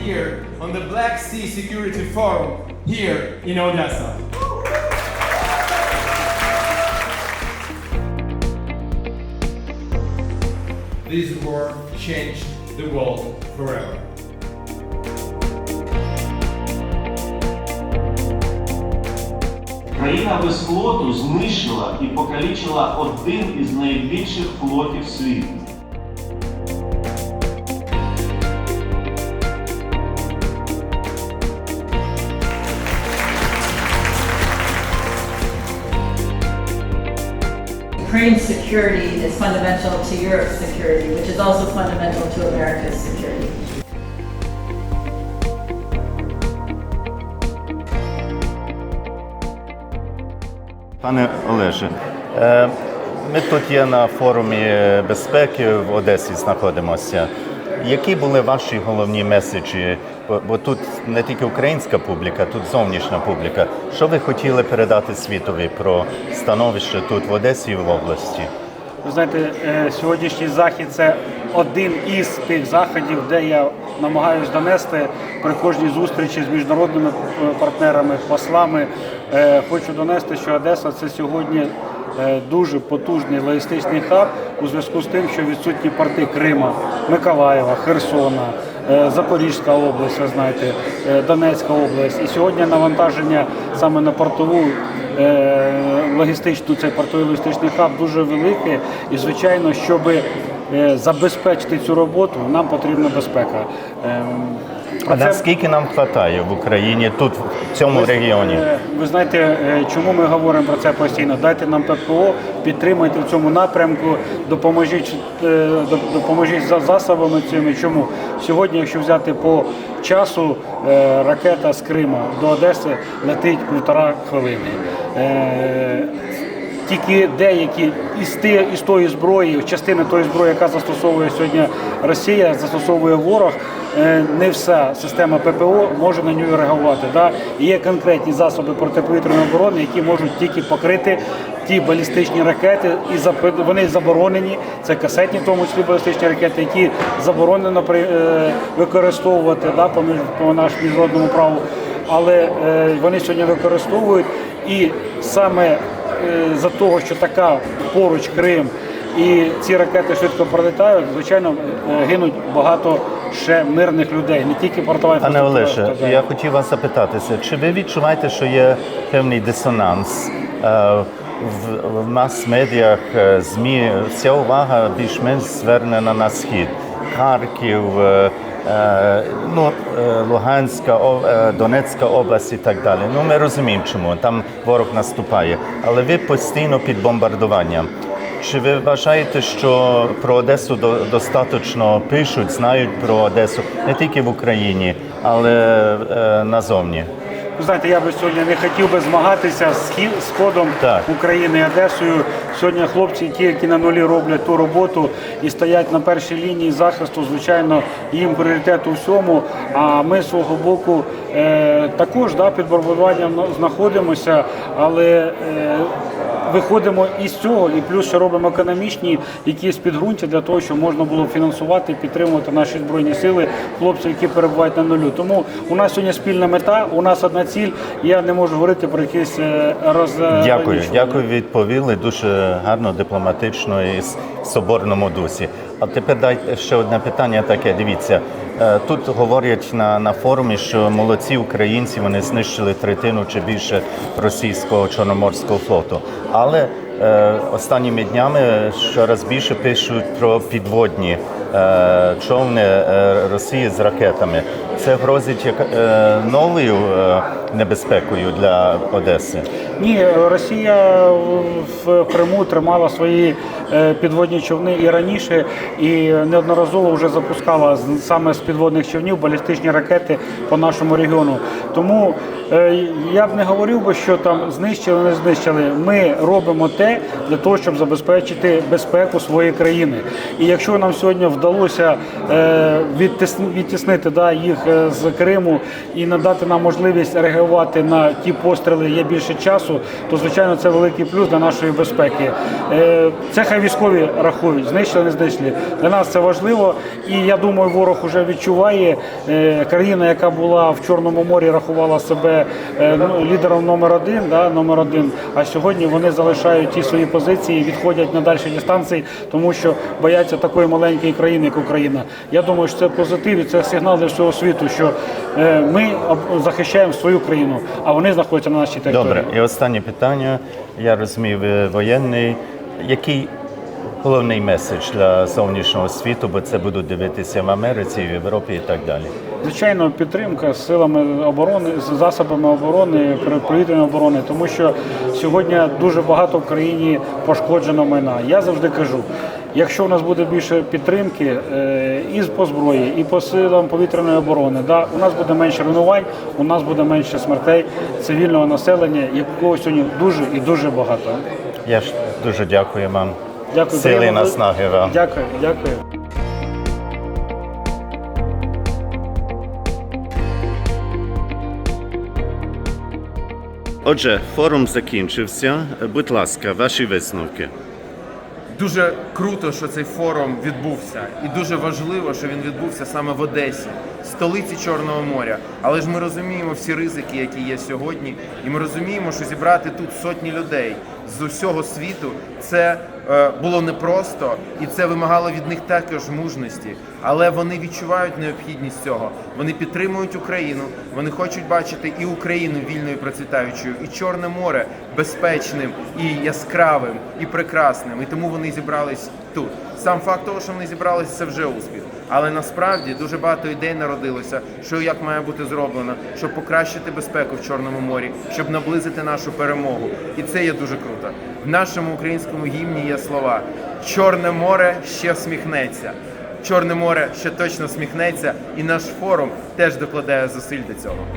here on the Black Sea Security Forum here in Odessa. This war changed the world forever. Країна без флоту знищила і покалічила один із найбільших флотів світу. Ukraine's security is fundamental to Europe's security, which is also fundamental to America's security. Пане Олеже, е, ми тут є на форумі безпеки в Одесі знаходимося. Які були ваші головні меседжі? Бо, тут не тільки українська публіка, тут зовнішня публіка. Що ви хотіли передати світові про становище тут в Одесі і в області? Ви знаєте, е, сьогоднішній захід це один із тих заходів, де я намагаюся донести при кожній зустрічі з міжнародними е, партнерами, послами. Е, Хочу донести, що Одеса це сьогодні е, дуже потужний логістичний хаб у зв'язку з тим, що відсутні порти Крима, Миколаєва, Херсона. Запорізька область, ви знаєте, Донецька область. І сьогодні навантаження саме на портову логістичну, цей портовий логістичний хаб дуже великий. І звичайно, щоб е, забезпечити цю роботу, нам потрібна безпека. Ем, А це- наскільки нам вистачає в Україні, тут в цьому регіоні? Е, Ви знаєте, е, чому ми говоримо про це постійно? Дайте нам ППО, підтримайте в цьому напрямку, допоможіть, е, допоможіть за засобами цими. Чому сьогодні, якщо взяти по часу, е, ракета з Крима до Одеси летить півтора хвилини. Тільки деякі із, ти, із тої зброї, частини тої зброї, яка застосовує сьогодні Росія, застосовує ворог, е, не вся система ППО може на нього реагувати. Да? Є конкретні засоби протиповітряної оборони, які можуть тільки покрити ті балістичні ракети, і вони заборонені. Це касетні, в тому числі балістичні ракети, які заборонено е, використовувати да, по, нашому міжнародному праву. Але е, вони сьогодні використовують і саме за того, що така поруч Крим і ці ракети швидко пролітають, звичайно, е, гинуть багато ще мирних людей, не тільки портова Пане інфраструктура страждає. я хотів вас запитатися, чи ви відчуваєте, що є певний дисонанс е, в, е, ЗМІ, вся увага більш-менш звернена на схід. Харків, е, е, ну, е, Луганська, е, Донецька область і так далі. Ну, ми розуміємо, чому там ворог наступає. Але ви постійно під бомбардуванням. Чи ви вважаєте, що про Одесу до- достатньо пишуть, знають про Одесу не тільки в Україні, але е, назовні? Знаєте, я би сьогодні не хотів би змагатися з сходом Так. України і Одесою. Сьогодні хлопці, ті, які на нулі роблять ту роботу і стоять на першій лінії захисту, звичайно, їм пріоритет у всьому. А ми з свого боку е, також да, під бомбардуванням знаходимося, але е, виходимо із цього і плюс ще робимо економічні якісь підґрунтя для того, щоб можна було фінансувати, і підтримувати наші збройні сили, хлопців, які перебувають на нулю. Тому у нас сьогодні спільна мета, у нас одна ціль. Я не можу говорити про якісь е, роз Дякую, дякую, відповіли дуже гарно, дипломатично і в соборному дусі. А тепер дайте ще одне питання таке. Дивіться, е, тут говорять на, на форумі, що молодці українці вони знищили третину чи більше російського чорноморського флоту. Але е, останніми днями щораз більше пишуть про підводні е, човни е, Росії з ракетами. Це грозить як, е, новою е, небезпекою для Одеси. Ні, Росія в Криму тримала свої е, підводні човни і раніше, і неодноразово вже запускала саме з підводних човнів балістичні ракети по нашому регіону. Тому е, я б не говорив би, що там знищили, не знищили. Ми робимо те для того, щоб забезпечити безпеку своєї країни. І якщо нам сьогодні вдалося е, відтіснити да, їх е, з Криму і надати нам можливість реагувати на ті постріли є більше часу, то звичайно це великий плюс для нашої безпеки. Е, Це хай військові рахують, знищили, не знищили. Для нас це важливо, і я думаю, ворог вже відчуває. Е, Країна, яка була в Чорному морі, рахувала себе е, ну, лідером номер один, да, номер один. А сьогодні вони залишають ті свої позиції, відходять на дальші дистанції, тому що бояться такої маленької країни, як Україна. Я думаю, що це позитив і це сигнал для всього світу, що е, ми захищаємо свою країну, а вони знаходяться на нашій території. Добре, і останнє питання. Я розумію, ви воєнний. Який головний меседж для зовнішнього світу, бо це будуть дивитися в Америці, в Європі і так далі? Звичайно, підтримка з силами оборони, з засобами оборони, повітряної оборони, тому що сьогодні дуже багато в країні пошкоджено майна. Я завжди кажу. Якщо у нас буде більше підтримки е, і по зброї, і по силам повітряної оборони, да, у нас буде менше руйнувань, у нас буде менше смертей цивільного населення, якого сьогодні дуже і дуже багато. Я ж дуже дякую вам. Дякую. Сили наснаги вам. Дякую, дякую. Отже, форум закінчився. Будь ласка, ваші висновки. Дуже круто, що цей форум відбувся, і дуже важливо, що він відбувся саме в Одесі, столиці Чорного моря. Але ж ми розуміємо всі ризики, які є сьогодні, і ми розуміємо, що зібрати тут сотні людей з усього світу це було непросто, і це вимагало від них також мужності. Але вони відчувають необхідність цього. Вони підтримують Україну. Вони хочуть бачити і Україну вільною, процвітаючою, і Чорне море безпечним, і яскравим, і прекрасним. І тому вони зібрались тут. Сам факт того, що вони зібрались, це вже успіх. Але насправді дуже багато ідей народилося, що як має бути зроблено, щоб покращити безпеку в Чорному морі, щоб наблизити нашу перемогу. І це є дуже круто. В нашому українському гімні є слова: Чорне море ще сміхнеться. Чорне море ще точно сміхнеться, і наш форум теж докладає зусиль до цього.